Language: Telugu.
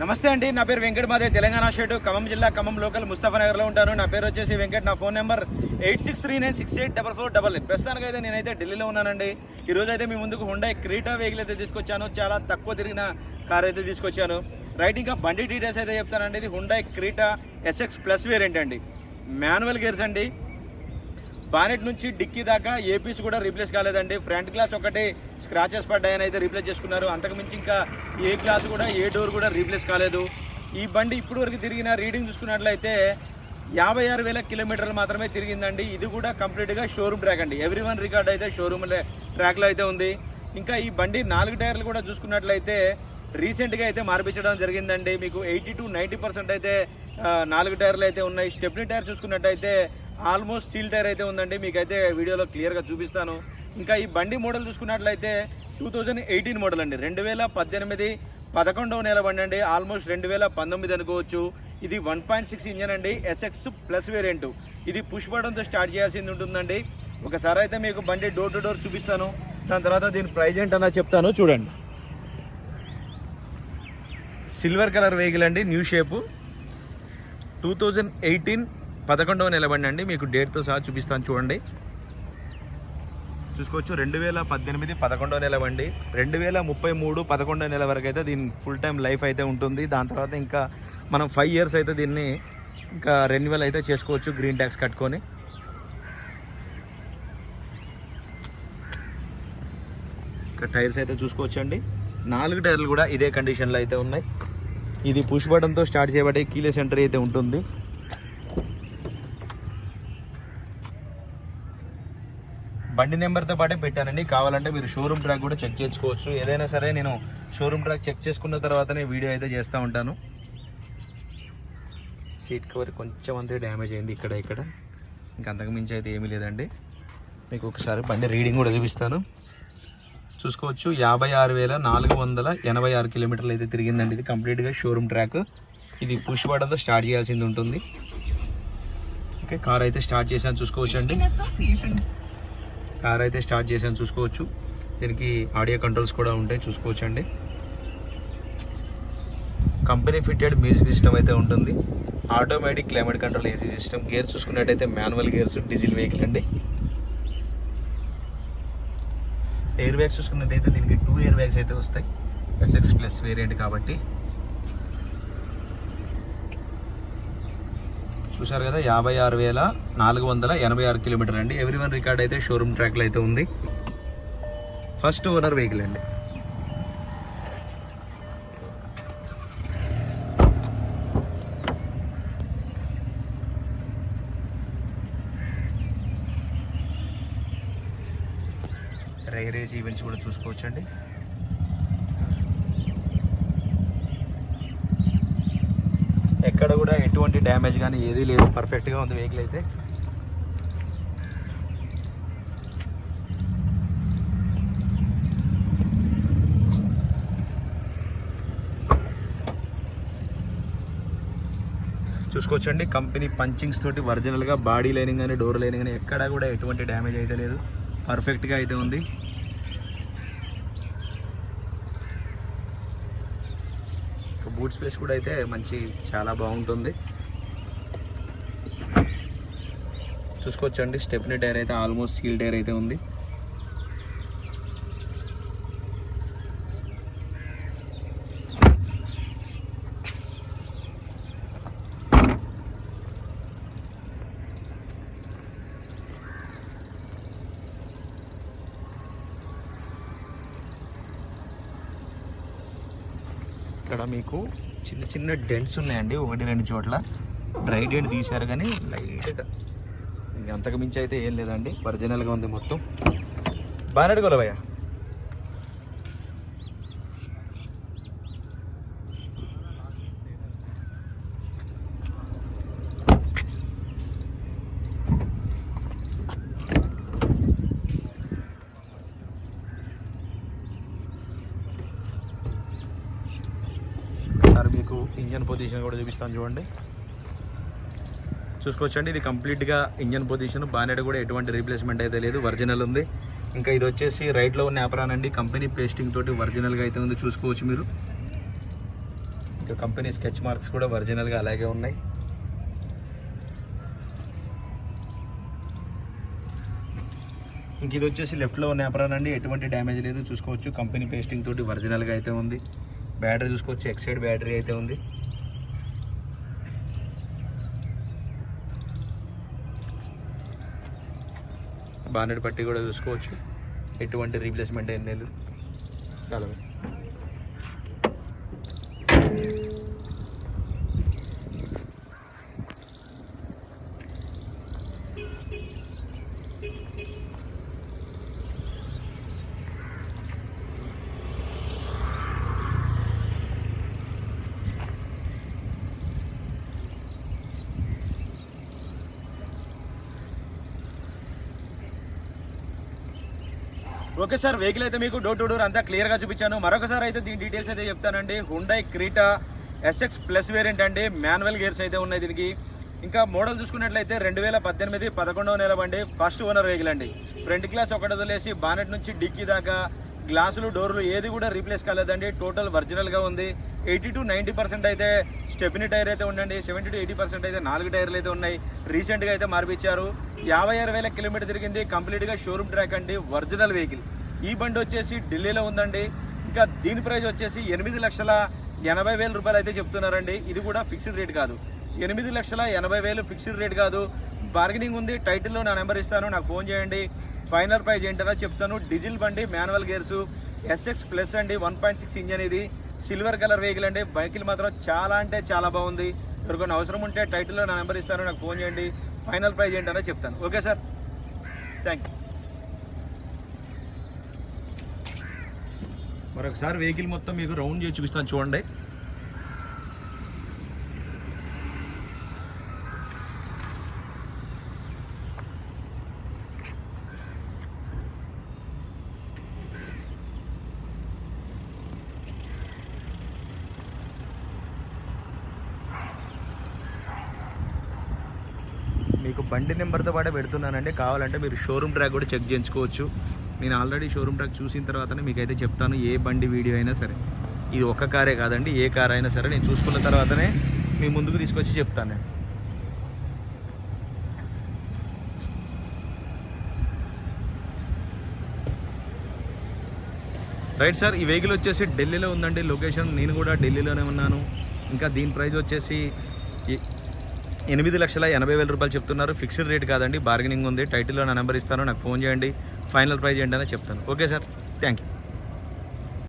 నమస్తే అండి నా పేరు వెంకట మాదే తెలంగాణ స్టేట్ ఖమ్మం జిల్లా ఖమ్మం లోకల్ ముస్తఫానగర్లో ఉంటాను. నా పేరు వచ్చేసి వెంకట్ నా phone number eight six three nine six eight double four double nine ప్రస్తుతానికి అయితే నేనైతే ఢిల్లీలో ఉన్నానండి. ఈ రోజు అయితే మీ ముందుకు హుండా క్రీటా వెహికల్ అయితే తీసుకొచ్చాను. చాలా తక్కువ తిరిగిన కార్ అయితే తీసుకొచ్చాను. రైట్ ఇంకా బండి డీటెయిల్స్ అయితే చెప్తానండి. ఇది Hyundai Creta SX plus variant అండి. మాన్యువల్ గేర్స్ అండి. బానెట్ నుంచి డిక్కీ దాకా ఏపీస్ కూడా రీప్లేస్ కాలేదండి. ఫ్రంట్ గ్లాస్ ఒకటి స్క్రాచెస్ పడ్డాయని అయితే రీప్లేస్ చేసుకున్నారు. అంతకుమించి ఇంకా ఏ గ్లాస్ కూడా ఏ డోర్ కూడా రీప్లేస్ కాలేదు. ఈ బండి ఇప్పుడు వరకు తిరిగిన రీడింగ్ చూసుకున్నట్లయితే యాభై ఆరు వేల కిలోమీటర్లు మాత్రమే తిరిగిందండి. ఇది కూడా కంప్లీట్గా షోరూమ్ ట్రాక్ అండి. ఎవ్రీ వన్ రికార్డ్ అయితే షోరూమ్ ట్రాక్లో అయితే ఉంది. ఇంకా ఈ బండి నాలుగు టైర్లు కూడా చూసుకున్నట్లయితే రీసెంట్గా అయితే మార్పించడం జరిగిందండి. మీకు ఎయిటీ టు నైంటీ పర్సెంట్ అయితే నాలుగు టైర్లు అయితే ఉన్నాయి. స్టెప్నీ టైర్ చూసుకున్నట్టయితే ఆల్మోస్ట్ స్టీల్ టైర్ అయితే ఉందండి. మీకైతే వీడియోలో క్లియర్గా చూపిస్తాను. ఇంకా ఈ బండి మోడల్ చూసుకున్నట్లయితే టూ థౌజండ్ ఎయిటీన్ మోడల్ అండి. రెండు వేల పద్దెనిమిది పదకొండవ నెల బండి అండి. ఆల్మోస్ట్ రెండు వేల పంతొమ్మిది అనుకోవచ్చు. ఇది వన్ పాయింట్ సిక్స్ ఇంజన్ అండి. SX plus variant. ఇది పుష్ బటన్తో స్టార్ట్ చేయాల్సింది ఉంటుందండి. ఒకసారి అయితే మీకు బండి డోర్ టు డోర్ చూపిస్తాను. దాని తర్వాత దీని ప్రైజ్ ఏంటన్నా చెప్తాను. చూడండి. సిల్వర్ కలర్ వెహికల్ అండి. New shape. Two thousand eighteen పదకొండవ నిలబండి అండి. మీకు డేట్తో సహా చూపిస్తాను చూడండి. చూసుకోవచ్చు రెండు వేల పద్దెనిమిది పదకొండవ నిలబండి రెండు వేల ముప్పై మూడు పదకొండవ నెల వరకు అయితే దీని ఫుల్ టైం లైఫ్ అయితే ఉంటుంది. దాని తర్వాత ఇంకా మనం ఫైవ్ ఇయర్స్ అయితే దీన్ని ఇంకా రెన్యువల్ అయితే చేసుకోవచ్చు గ్రీన్ ట్యాక్స్ కట్టుకొని. ఇంకా టైర్స్ అయితే చూసుకోవచ్చు అండి నాలుగు టైర్లు కూడా ఇదే కండిషన్లో అయితే ఉన్నాయి. ఇది పుష్ బటన్తో స్టార్ట్ చేయబడే కీలే సెంటర్ అయితే ఉంటుంది. బండి నెంబర్తో పాటే పెట్టానండి. కావాలంటే మీరు షోరూమ్ ట్రాక్ కూడా చెక్ చేసుకోవచ్చు. ఏదైనా సరే నేను షోరూమ్ ట్రాక్ చెక్ చేసుకున్న తర్వాతనే వీడియో అయితే చేస్తూ ఉంటాను. సీట్ కవర్ కొంచెం అంతే డ్యామేజ్ అయింది ఇక్కడ ఇక్కడ. ఇంకా అంతకు మించి అయితే ఏమీ లేదండి. మీకు ఒకసారి బండి రీడింగ్ కూడా చూపిస్తాను. చూసుకోవచ్చు యాభై ఆరు వేల నాలుగు వందల ఎనభై ఆరు కిలోమీటర్లు అయితే తిరిగిందండి ఇది కంప్లీట్గా షోరూమ్ ట్రాక్. ఇది పుష్ బటన్తో స్టార్ట్ చేయాల్సింది ఉంటుంది. ఓకే కార్ అయితే స్టార్ట్ చేశాను చూసుకోవచ్చు అండి కార్ అయితే స్టార్ట్ చేశాను చూసుకోవచ్చు. దీనికి ఆడియో కంట్రోల్స్ కూడా ఉంటాయి చూసుకోవచ్చు అండి కంపెనీ ఫిట్టెడ్ మ్యూజిక్ సిస్టమ్ అయితే ఉంటుంది. Automatic climate control AC system. Gear చూసుకున్నట్టయితే మాన్యువల్ గేర్స్ డీజిల్ వెహికల్ అండి. ఎయిర్ బ్యాగ్స్ చూసుకున్నట్టయితే దీనికి టూ ఎయిర్ బ్యాగ్స్ అయితే వస్తాయి. ఎస్ఎక్స్ ప్లస్ వేరియంట్ కాబట్టి. చూసారు కదా యాభై ఆరు వేల నాలుగు వందల ఎనభై ఆరు కిలోమీటర్ అండి. ఎవ్రీ వన్ రికార్డ్ అయితే షోరూమ్ ట్రాక్లో అయితే ఉంది. ఫస్ట్ ఓనర్ వెహికల్ అండి. రే ఈవెంట్స్ కూడా చూసుకోవచ్చండి. ఎక్కడ కూడా ఎటువంటి డ్యామేజ్ కానీ ఏదీ లేదు. పర్ఫెక్ట్గా ఉంది వెహికల్ అయితే. చూసుకోవచ్చండి. కంపెనీ పంచింగ్స్ తోటి ఒరిజినల్గా బాడీ లైనింగ్ కానీ డోర్ లైనింగ్ కానీ ఎక్కడా కూడా ఎటువంటి డ్యామేజ్ అయితే లేదు. పర్ఫెక్ట్గా అయితే ఉంది. బూట్ స్పేస్ కూడా అయితే మంచి చాలా బాగుంటుంది. చూసుకోవచ్చండి స్టెప్ని టైర్ అయితే ఆల్మోస్ట్ సీల్ టైర్ అయితే ఉంది. ఇక్కడ మీకు చిన్న చిన్న డెంట్స్ ఉన్నాయండి ఒకటి రెండు చోట్ల. డ్రై డెంట్ తీశారు కానీ లైట్గా ఇంక అంతకు మించి అయితే ఏం లేదండి. ఒరిజినల్గా ఉంది మొత్తం. బాగా అడుగులవయ్యా సార్ మీకు ఇంజన్ పొజిషన్ కూడా చూపిస్తాను చూడండి. చూసుకోవచ్చండి ఇది కంప్లీట్గా ఇంజన్ పొజిషన్. బానెట్ కూడా ఎటువంటి రీప్లేస్మెంట్ అయితే లేదు ఒరిజినల్ ఉంది. ఇంకా ఇది వచ్చేసి రైట్లో ఉన్న యాపరాన్ అండి. కంపెనీ పేస్టింగ్ తోటి ఒరిజినల్గా అయితే ఉంది చూసుకోవచ్చు మీరు. ఇంకా కంపెనీ స్కెచ్ మార్క్స్ కూడా ఒరిజినల్గా అలాగే ఉన్నాయి. ఇంక ఇది వచ్చేసి లెఫ్ట్లో ఉన్న యాప్రాన్ అండి. ఎటువంటి డ్యామేజ్ లేదు చూసుకోవచ్చు. కంపెనీ పేస్టింగ్ తోటి ఒరిజినల్గా అయితే ఉంది. బ్యాటరీ చూసుకోవచ్చు. ఎక్సైడ్ బ్యాటరీ అయితే ఉంది. బానెట్ పట్టి కూడా చూసుకోవచ్చు. ఎటువంటి రీప్లేస్మెంట్ ఏం లేదు. చాలా ఓకే సార్ వెహికల్ అయితే మీకు డోర్ టు డోర్ అంతా క్లియర్గా చూపించాను. మరొకసారి అయితే దీని డీటెయిల్స్ అయితే చెప్తానండి. Hyundai Creta SX plus variant అండి. మాన్యువల్ గేర్స్ అయితే ఉన్నాయి దీనికి. ఇంకా మోడల్ చూసుకున్నట్లయితే రెండు వేల పద్దెనిమిది పదకొండవ నెల బండి ఫస్ట్ ఓనర్ వెహికల్ అండి. ఫ్రంట్ గ్లాస్ ఒకటి వదిలేసి బానెట్ నుంచి డిక్కీ దాకా గ్లాసులు డోర్లు ఏది కూడా రీప్లేస్ కాలేదండి. టోటల్ ఒరిజినల్గా ఉంది. ఎయిటీ టు నైంటీ పర్సెంట్ అయితే స్టెపినీ టైర్ అయితే ఉండండి సెవెంటీ టు ఎయిటీ పర్సెంట్ అయితే నాలుగు టైర్లు అయితే ఉన్నాయి. రీసెంట్గా అయితే మార్పిచ్చారు. యాభై ఆరు వేల కిలోమీటర్ తిరిగింది. కంప్లీట్గా షోరూమ్ ట్రాక్ అండి. Original vehicle. ఈ బండి వచ్చేసి ఢిల్లీలో ఉందండి. ఇంకా దీని ప్రైస్ వచ్చేసి ఎనిమిది లక్షల ఎనభై వేల రూపాయలు అయితే చెప్తున్నారండి. ఇది కూడా ఫిక్స్డ్ రేట్ కాదు. ఎనిమిది లక్షల ఎనభై వేలు ఫిక్స్డ్ రేట్ కాదు. బార్గెనింగ్ ఉంది. టైటిల్లో నా నెంబర్ ఇస్తాను. నాకు ఫోన్ చేయండి. ఫైనల్ ప్రైజ్ ఏంటన్నా చెప్తాను. డీజిల్ బండి మాన్యువల్ గేర్స్ ఎస్ఎక్స్ ప్లస్ అండి. వన్ పాయింట్ సిక్స్ ఇంజన్ ఇది. సిల్వర్ కలర్ వెహికల్ అండి. బైకిల్ మాత్రం చాలా అంటే చాలా బాగుంది. ఎవరికైనా అవసరం ఉంటే టైటిల్లో నా నెంబర్ ఇస్తాను నాకు ఫోన్ చేయండి. ఫైనల్ ప్రైజ్ ఏంటనే చెప్తాను. ఓకే సార్ థ్యాంక్ యూ మరొకసారి వెహికల్ మొత్తం మీకు రౌండ్ చేసి చూపిస్తాను. చూడండి. మీకు బండి నెంబర్తో పాటే పెడుతున్నానండి. కావాలంటే మీరు షోరూమ్ ట్రాక్ కూడా చెక్ చేయించుకోవచ్చు. నేను ఆల్రెడీ షోరూమ్ ట్రాక్ చూసిన తర్వాతనే మీకైతే చెప్తాను ఏ బండి వీడియో అయినా సరే. ఇది ఒక్క కారే కాదండి ఏ కార్ అయినా సరే. నేను చూసుకున్న తర్వాతనే మీ ముందుకు తీసుకొచ్చి చెప్తాను నేను. రైట్ సార్ ఈ వెహికల్ వచ్చేసి ఢిల్లీలో ఉందండి. లొకేషన్ నేను కూడా ఢిల్లీలోనే ఉన్నాను. ఇంకా దీని ప్రైస్ వచ్చేసి ఎనిమిది లక్షల ఎనభై వేల రూపాయలు చెప్తున్నారు. ఫిక్స్డ్ రేట్ కాదండి. బార్గెనింగ్ ఉంది. టైటిల్లో నా నెంబర్ ఇస్తాను. నాకు ఫోన్ చేయండి. ఫైనల్ ప్రైస్ ఏంటనే చెప్తాను. Okay sir. Thank you